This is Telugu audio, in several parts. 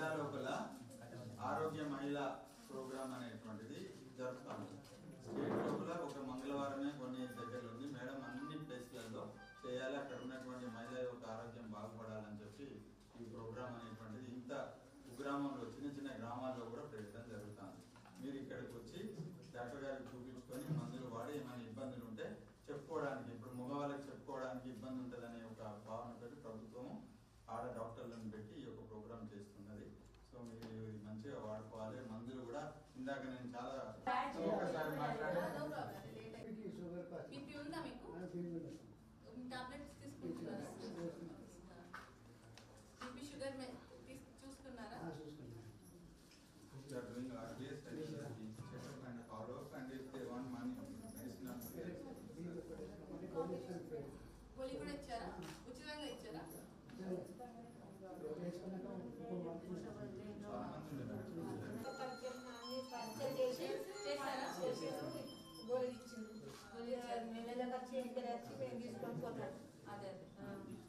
జిల్లా లోపల ఆరోగ్య మహిళ ప్రోగ్రామ్ అనేటువంటిది జరుపుతాము. స్టేట్ లోపల ఒక మంగళవారమే కొన్ని దగ్గరలో ఉంది మేడం అన్ని ప్లేస్లలో చేయాలి. అక్కడ ఉన్నటువంటి మహిళ యొక్క ఆరోగ్యం బాగుపడాలని చెప్పి ఈ ప్రోగ్రామ్ అనేటువంటిది ఇంత కుగ్రామంలో చిన్న చిన్న గ్రామాల్లో కూడా పెట్టడం జరుగుతుంది. మీరు ఇక్కడికి వచ్చి డాక్టర్ గారికి చూపించుకొని మందులు వాడి ఏమైనా ఇబ్బందులు ఉంటే చెప్పుకోవడానికి ఇప్పుడు మగవాళ్ళకి చెప్పుకోవడానికి ఇబ్బంది ఉంటుందనే ఒక భావనతో ప్రభుత్వము ఆడ డాక్టర్లను పెట్టి ప్రోగ్రామ్ చేస్తున్నది. సో మీరు మంచిగా వాడుకోవాలి. మందులు కూడా ఇందాక నేను చాలా ఒకసారి మాట్లాడి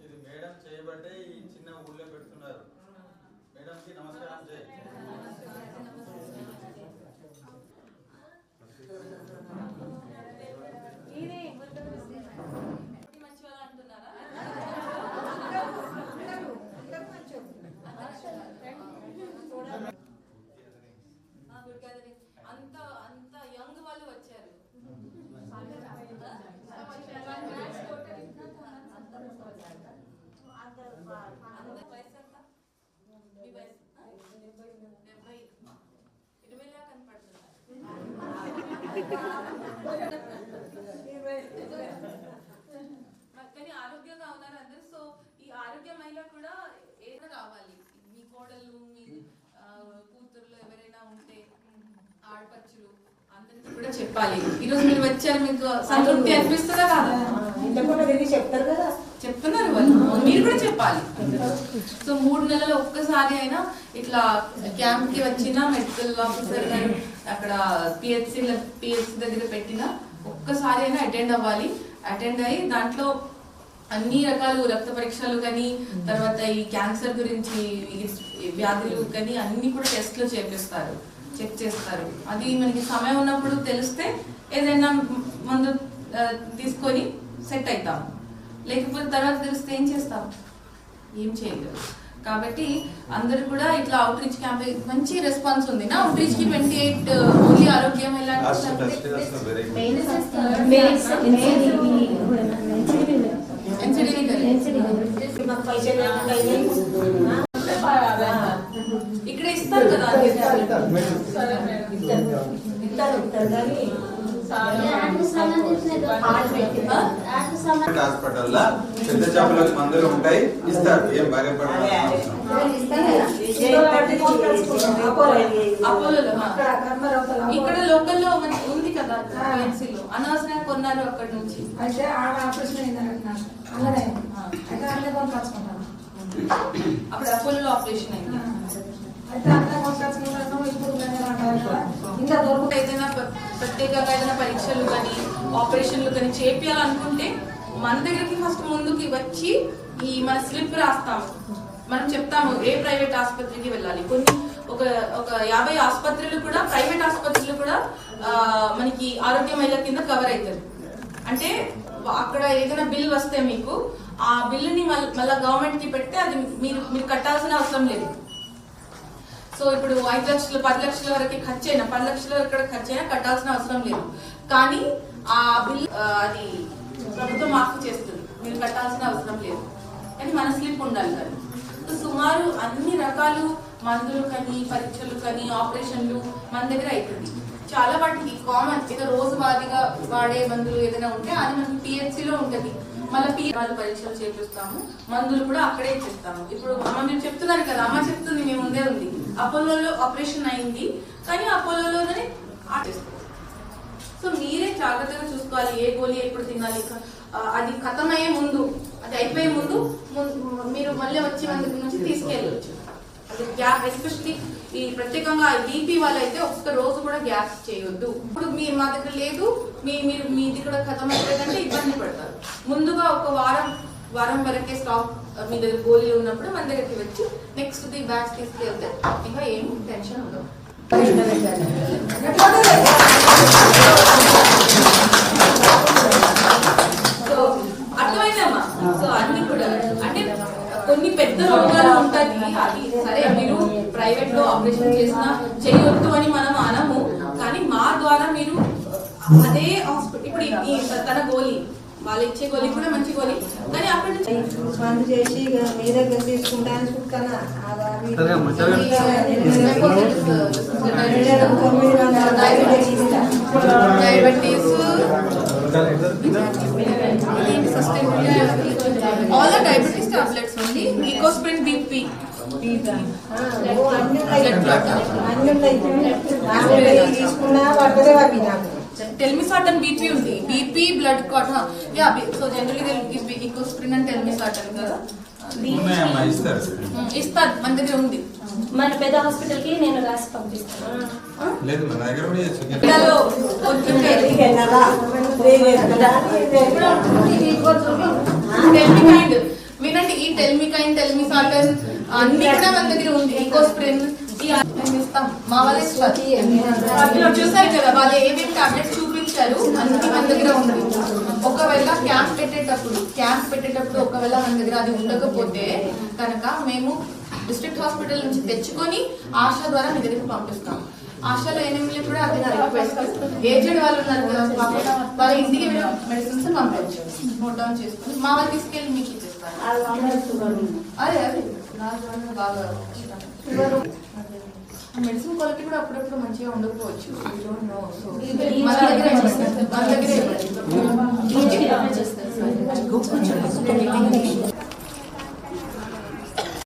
ఇది మేడం చేయబట్టే ఈ చిన్న ఊళ్ళో పెడుతున్నారు. మేడం కి నమస్కారం చేయి. అంత అంత యంగ్ వాళ్ళు వచ్చారు. డెబ్బై ఇరవైలా కనపడుతున్నారు కానీ ఆరోగ్యంగా ఉన్నారు అందరు సో ఈ ఆరోగ్య మహిళ కూడా ఏదో రావాలి మీ కోడళ్ళు మీ కూతుర్లు ఎవరైనా ఉంటే ఆడపచ్చులు కూడా చెప్పాలి. ఈరోజు మీరు వచ్చారు మీకు సంతృప్తి అనిపిస్తుందా కాదా? చెప్తారు కదా. చెప్తున్నారు వాళ్ళు. మీరు కూడా చెప్పాలి. సో మూడు నెలలు ఒక్కసారి అయినా ఇట్లా క్యాంప్కి వచ్చిన మెడికల్ ఆఫీసర్ గారు అక్కడ పిహెచ్సి పిహెచ్సి దగ్గర పెట్టిన ఒక్కసారి అయినా అటెండ్ అవ్వాలి. అటెండ్ అయ్యి దాంట్లో అన్ని రకాలు రక్త పరీక్షలు కానీ తర్వాత ఈ క్యాన్సర్ గురించి వ్యాధులు కానీ అన్ని కూడా టెస్ట్లు చేపిస్తారు. చెక్ చేస్తారు అది మనకి సమయం ఉన్నప్పుడు తెలిస్తే ఏదైనా మందు తీసుకొని సెట్ అవుతాం లేకపోతే తర్వాత తెలిస్తే ఏం చేస్తాం ఏం చేయలేదు కాబట్టి అందరు కూడా ఇట్లా అవుట్ రీచ్ క్యాంప్ మంచి రెస్పాన్స్ ఉంది నా అవుట్ రీచ్కి ట్వంటీ ఎయిట్ ఓన్లీ ఆరోగ్యం ఇలా ఇస్తారు కదా. ఇస్తారు ఇస్తారు. కానీ హాస్పిటల్లో పెద్ద చేపలకు మందులు ఉంటాయి ఇస్తారు. ఏం భయపడాలి. ఇక్కడ లోకల్లో ఉంది కదా అనవసరంగా కొన్నారు అక్కడ నుంచి. అయితే ఆడ ఆపరేషన్ అయిందన్నట్టు అలాగే అయితే అప్పుడు అపోలో ఆపరేషన్ అయింది. అయితే అట్లే కొనుకొచ్చుకుంటాను ఇప్పుడు ఇంకా దొరుకుతాయి. ఏదైనా ప్ర- ప్రత్యేకంగా ఏదైనా పరీక్షలు కానీ ఆపరేషన్లు కానీ చేపించాలనుకుంటే మన దగ్గరికి ఫస్ట్ ముందుకి వచ్చి ఈ మన స్లిప్ రాస్తాము. మనం చెప్తాము ఏ ప్రైవేట్ ఆసుపత్రికి వెళ్ళాలి. కొన్ని ఒక ఒక యాభై ఆసుపత్రులు కూడా ప్రైవేట్ ఆసుపత్రులు కూడా మనకి ఆరోగ్య మహిళ కింద కవర్ అవుతుంది అంటే అక్కడ ఏదైనా బిల్ వస్తే మీకు ఆ బిల్లుని మళ్ళీ గవర్నమెంట్కి పెడితే అది మీరు మీరు కట్టాల్సిన అవసరం లేదు. సో ఇప్పుడు ఐదు లక్షలు పది లక్షల వరకు ఖర్చు అయినా పది లక్షల వరకు ఖర్చు అయినా కట్టాల్సిన అవసరం లేదు. కానీ ఆ బిల్ అది ప్రభుత్వం మాఫ్ చేస్తుంది. మీరు కట్టాల్సిన అవసరం లేదు. కానీ మన స్లిప్ ఉండాలి కానీ సో సుమారు అన్ని రకాలు మందులు కానీ పరీక్షలు కానీ ఆపరేషన్లు మన దగ్గర అవుతుంది చాలా వాటికి కామన్ ఇక రోజువారీగా వాడే మందులు ఏదైనా ఉంటే అది మనకి పిహెచ్సిలో ఉంటుంది. మళ్ళీ పి వాళ్ళు పరీక్షలు చేపిస్తాము మందులు కూడా అక్కడే ఇచ్చేస్తాము ఇప్పుడు అమ్మ మీరు చెప్తున్నారు కదా అమ్మ చెప్తుంది మేము ముందే ఉంది. అపోలోలో ఆపరేషన్ అయింది. కానీ అపోలోలోనే సో మీరే జాగ్రత్తగా చూసుకోవాలి. ఏ గోళీ ఎప్పుడు తినాలి? అది ఖతం అయ్యే ముందు అది అయిపోయే ముందు మీరు మళ్ళీ వచ్చి అందుకు నుంచి తీసుకెళ్ళవచ్చు అది గ్యాప్ ఎస్పెషల్లీ ఈ ప్రత్యేకంగా బీపీ వాళ్ళైతే ఒక్క రోజు కూడా గ్యాస్ చేయొద్దు. ఇప్పుడు మీ మా దగ్గర లేదు. మీ మీరు మీ కూడా ఖతం ఇబ్బంది పడతారు. ముందుగా ఒక వారం వారం వరకే స్టాక్ మీ దగ్గర గోళీలు ఉన్నప్పుడు మన దగ్గరికి వచ్చి నెక్స్ట్ ది బ్యాచ్ తీసుకెళ్తే ఇంకా ఏం టెన్షన్ ఉండదు. సో అర్థమైందమ్మా? సో అన్ని కూడా అంటే కొన్ని పెద్ద రోగాలు ఉంటుంది అది సరే మీరు ప్రైవేట్లో ఆపరేషన్ చేసినా చేయొద్దు అని మనం అనము. కానీ మా ద్వారా మీరు అదే హాస్పిటల్ ఇప్పుడు ఈ- తన గోళీ వాళ్ళు ఇచ్చే గోళీ కూడా మంచి గోళీ. కానీ అక్కడ నుంచి మందు చేసి ఇక మీ దగ్గర తీసుకుంటా అని చూస్తానా diabetes all the diabetes tablets ఉంది ఈకోస్ప్రిన్ బీపీ అన్ని ఉన్నాయి. తీసుకున్నా పడుతుంది అవి నాకు టెల్మిసాటన్ బీపీ ఉంది. BP blood clot yeah so generally Ecosprin and Telmisartan కదా. ఉన్నాయమ్మా ఇస్తారు. మన దగ్గర ఉంది. మన పెద్ద హాస్పిటల్కి నేను రాసి పంపిస్తాను. లేదు మన దగ్గర కూడా. టెల్మికైండ్ వినండి ఈ టెల్మికైండ్ టెల్మిసాటన్ అన్ని కూడా మన దగ్గర ఉంది. ఈకోస్ప్రిన్ మా వాళ్ళే చూసారు కదా వాళ్ళు ఏమేమి టాబ్లెట్స్ చూపించారు. అన్ని మన దగ్గర ఉంది ఒకవేళ క్యాంప్ పెట్టేటప్పుడు క్యాంప్ పెట్టేటప్పుడు ఒకవేళ మన దగ్గర అది ఉండకపోతే కనుక మేము డిస్ట్రిక్ట్ హాస్పిటల్ నుంచి తెచ్చుకొని ఆశా ద్వారా మీ దగ్గరికి పంపిస్తాం. ఆశలో ఏమేమి కూడా అది రిక్వెస్ట్ ఏజెడ్ వాళ్ళు ఉన్నారు కదా వాళ్ళ ఇంటికి మెడిసిన్స్ పంపించు. నోట్ డౌన్ చేసుకొని మా వాళ్ళు తీసుకెళ్ళి మీకు ఇచ్చేస్తారు అదే అదే నాకు బాగా మెడిసిన్ క్వాలిటీ కూడా అప్పుడప్పుడు మంచిగా ఉండకపోవచ్చు. మన దగ్గరే